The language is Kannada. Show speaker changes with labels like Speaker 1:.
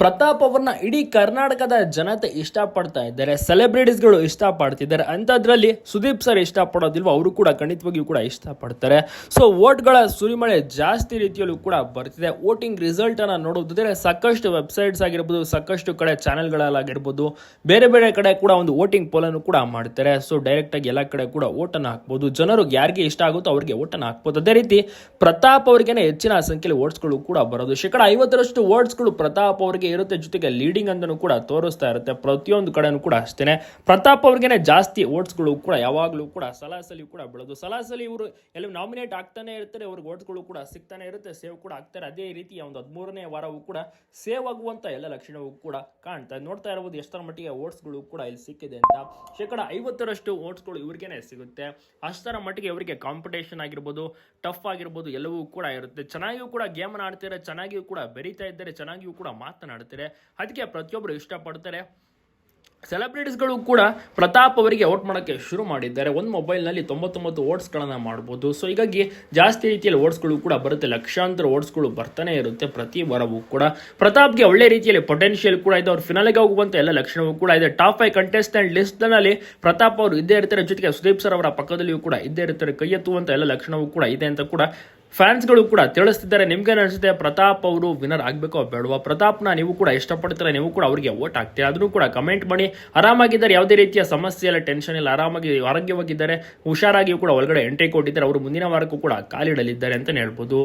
Speaker 1: ಪ್ರತಾಪ್ ಅವ್ರನ್ನ ಇಡೀ ಕರ್ನಾಟಕದ ಜನತೆ ಇಷ್ಟಪಡ್ತಾ ಇದ್ದಾರೆ ಸೆಲೆಬ್ರಿಟೀಸ್ಗಳು ಇಷ್ಟಪಡ್ತಿದ್ದಾರೆ, ಅಂಥದ್ರಲ್ಲಿ ಸುದೀಪ್ ಸರ್ ಇಷ್ಟಪಡೋದಿಲ್ವ, ಅವರು ಕೂಡ ಖಂಡಿತವಾಗಿಯೂ ಕೂಡ ಇಷ್ಟಪಡ್ತಾರೆ. ಸೊ ವೋಟ್ಗಳ ಸುರಿಮಳೆ ಜಾಸ್ತಿ ರೀತಿಯಲ್ಲೂ ಕೂಡ ಬರ್ತಿದೆ. ವೋಟಿಂಗ್ ರಿಸಲ್ಟನ್ನು ನೋಡೋದಿದ್ರೆ ಸಾಕಷ್ಟು ವೆಬ್ಸೈಟ್ಸ್ ಆಗಿರ್ಬೋದು, ಸಾಕಷ್ಟು ಕಡೆ ಚಾನೆಲ್ಗಳಲ್ಲಾಗಿರ್ಬೋದು ಬೇರೆ ಬೇರೆ ಕಡೆ ಕೂಡ ಒಂದು ವೋಟಿಂಗ್ ಪೋಲನ್ನು ಕೂಡ ಮಾಡ್ತಾರೆ. ಸೊ ಡೈರೆಕ್ಟಾಗಿ ಎಲ್ಲ ಕಡೆ ಕೂಡ ಓಟನ್ನು ಹಾಕ್ಬೋದು. ಜನರು ಯಾರಿಗೆ ಇಷ್ಟ ಆಗುತ್ತೋ ಅವರಿಗೆ ಓಟನ್ನು ಹಾಕ್ಬೋದು. ಅದೇ ರೀತಿ ಪ್ರತಾಪ್ ಅವರಿಗೇನೆ ಹೆಚ್ಚಿನ ಸಂಖ್ಯೆಯಲ್ಲಿ ವೋಟ್ಸ್ಗಳು ಕೂಡ ಬರೋದು. ಶೇಕಡ ಐವತ್ತರಷ್ಟು ವೋಟ್ಸ್ಗಳು ಪ್ರತಾಪ್ ಅವರಿಗೆ ಇರುತ್ತೆ ಜೊತೆಗೆ ಲೀಡಿಂಗ್ ಅಂತಲೂ ಕೂಡ ತೋರಿಸ್ತಾ ಇರುತ್ತೆ. ಪ್ರತಿಯೊಂದು ಕಡೆನೂ ಕೂಡ ಅಷ್ಟೇನೆ. ಪ್ರತಾಪ್ ಅವ್ರಿಗೇನೆ ಜಾಸ್ತಿ ಓಟ್ಸ್ಗಳು ಕೂಡ ಯಾವಾಗಲೂ ಕೂಡ ಸಲಾಸಲಿ ಕೂಡ ಬೆಳೆದು. ಸಲಾಸಲಿ ಇವರು ಎಲ್ಲಿ ನಾಮಿನೇಟ್ ಆಗ್ತಾನೆ ಇರ್ತಾರೆ, ಅವ್ರಿಗೆ ಓಟ್ಸ್ಗಳು ಕೂಡ ಸಿಗ್ತಾನೆ ಇರುತ್ತೆ ಸೇವ್ ಕೂಡ ಆಗ್ತಾರೆ. ಅದೇ ರೀತಿಯ ಒಂದು ಹದಿಮೂರನೇ ವಾರವೂ ಕೂಡ ಸೇವ್ ಆಗುವಂತ ಎಲ್ಲ ಲಕ್ಷಣವೂ ಕೂಡ ಕಾಣ್ತಾ. ನೋಡ್ತಾ ಇರಬಹುದು ಎಷ್ಟರ ಮಟ್ಟಿಗೆ ಓಟ್ಸ್ಗಳು ಕೂಡ ಇಲ್ಲಿ ಸಿಕ್ಕಿದೆ ಅಂತ. ಶೇಕಡ ಐವತ್ತರಷ್ಟು ಓಟ್ಸ್ಗಳು ಇವ್ರಿಗೇನೆ ಸಿಗುತ್ತೆ. ಅಷ್ಟರ ಮಟ್ಟಿಗೆ ಇವರಿಗೆ ಕಾಂಪಿಟೇಷನ್ ಆಗಿರ್ಬೋದು ಟಫ್ ಆಗಿರ್ಬೋದು ಎಲ್ಲವೂ ಕೂಡ ಇರುತ್ತೆ. ಚೆನ್ನಾಗಿಯೂ ಕೂಡ ಗೇಮನ್ನು ಆಡ್ತಾರೆ ಚೆನ್ನಾಗಿಯೂ ಕೂಡ ಬೆರೀತಾ ಇದ್ದಾರೆ, ಚೆನ್ನಾಗಿಯೂ ಕೂಡ ಮಾತನಾಡ್ತಾರೆ ಅದಕ್ಕೆ ಪ್ರತಿಯೊಬ್ಬರು ಇಷ್ಟಪಡ್ತಾರೆ. ಸೆಲೆಬ್ರಿಟೀಸ್ಗಳು ಕೂಡ ಪ್ರತಾಪ್ ಅವರಿಗೆ ಔಟ್ ಮಾಡೋಕ್ಕೆ ಶುರು ಮಾಡಿದ್ದಾರೆ. ಒಂದು ಮೊಬೈಲ್ನಲ್ಲಿ ತೊಂಬತ್ತೊಂಬತ್ತು ಓಟ್ಸ್ಗಳನ್ನು ಮಾಡ್ಬೋದು. ಸೊ ಹೀಗಾಗಿ ಜಾಸ್ತಿ ರೀತಿಯಲ್ಲಿ ಓಟ್ಸ್ಗಳು ಕೂಡ ಬರುತ್ತೆ. ಲಕ್ಷಾಂತರ ಓಟ್ಸ್ಗಳು ಬರ್ತಾನೆ ಇರುತ್ತೆ ಪ್ರತಿ ವಾರವೂ ಕೂಡ. ಪ್ರತಾಪ್ಗೆ ಒಳ್ಳೆ ರೀತಿಯಲ್ಲಿ ಪೊಟೆನ್ಷಿಯಲ್ ಕೂಡ ಇದೆ. ಅವ್ರ ಫಿನಾಲಿಗೆ ಹೋಗುವಂಥ ಎಲ್ಲ ಲಕ್ಷಣವೂ ಕೂಡ ಇದೆ. ಟಾಪ್ ಫೈವ್ ಕಂಟೆಸ್ಟೆಂಟ್ ಲಿಸ್ಟ್ನಲ್ಲಿ ಪ್ರತಾಪ್ ಅವರು ಇದ್ದೇ ಇರ್ತಾರೆ. ಜೊತೆಗೆ ಸುದೀಪ್ ಸರ್ ಅವರ ಪಕ್ಕದಲ್ಲಿಯೂ ಕೂಡ ಇದ್ದೇ ಇರ್ತಾರೆ. ಕೈ ಎತ್ತುವಂಥ ಎಲ್ಲ ಲಕ್ಷಣವೂ ಕೂಡ ಇದೆ ಅಂತ ಕೂಡ ಫ್ಯಾನ್ಸ್ಗಳು ಕೂಡ ತಿಳಿಸ್ತಿದ್ದಾರೆ, ನಿಮ್ಗೆ ಅನಿಸುತ್ತೆ ಪ್ರತಾಪ್ ಅವರು ವಿನರ್ ಆಗಬೇಕೋ ಬೇಡವಾ? ಪ್ರತಾಪ್ನ ನೀವು ಕೂಡ ಇಷ್ಟಪಡ್ತೀರಾ? ನೀವು ಕೂಡ ಅವರಿಗೆ ಓಟ್ ಹಾಕ್ತೀರಾ? ಅದನ್ನು ಕೂಡ ಕಮೆಂಟ್ ಮಾಡಿ. ಆರಾಮಾಗಿದ್ದಾರೆ, ಯಾವುದೇ ರೀತಿಯ ಸಮಸ್ಯೆ ಇಲ್ಲ, ಟೆನ್ಷನ್ ಇಲ್ಲ, ಆರಾಮಾಗಿ ಆರೋಗ್ಯವಾಗಿದ್ದಾರೆ, ಹುಷಾರಾಗಿಯೂ ಕೂಡ ಒಳಗಡೆ ಎಂಟ್ರಿ ಕೊಟ್ಟಿದ್ದಾರೆ. ಅವರು ಮುಂದಿನ ವಾರಕ್ಕೂ ಕೂಡ ಕಾಲಿಡಲಿದ್ದಾರೆ ಅಂತಲೇ ಹೇಳ್ಬೋದು.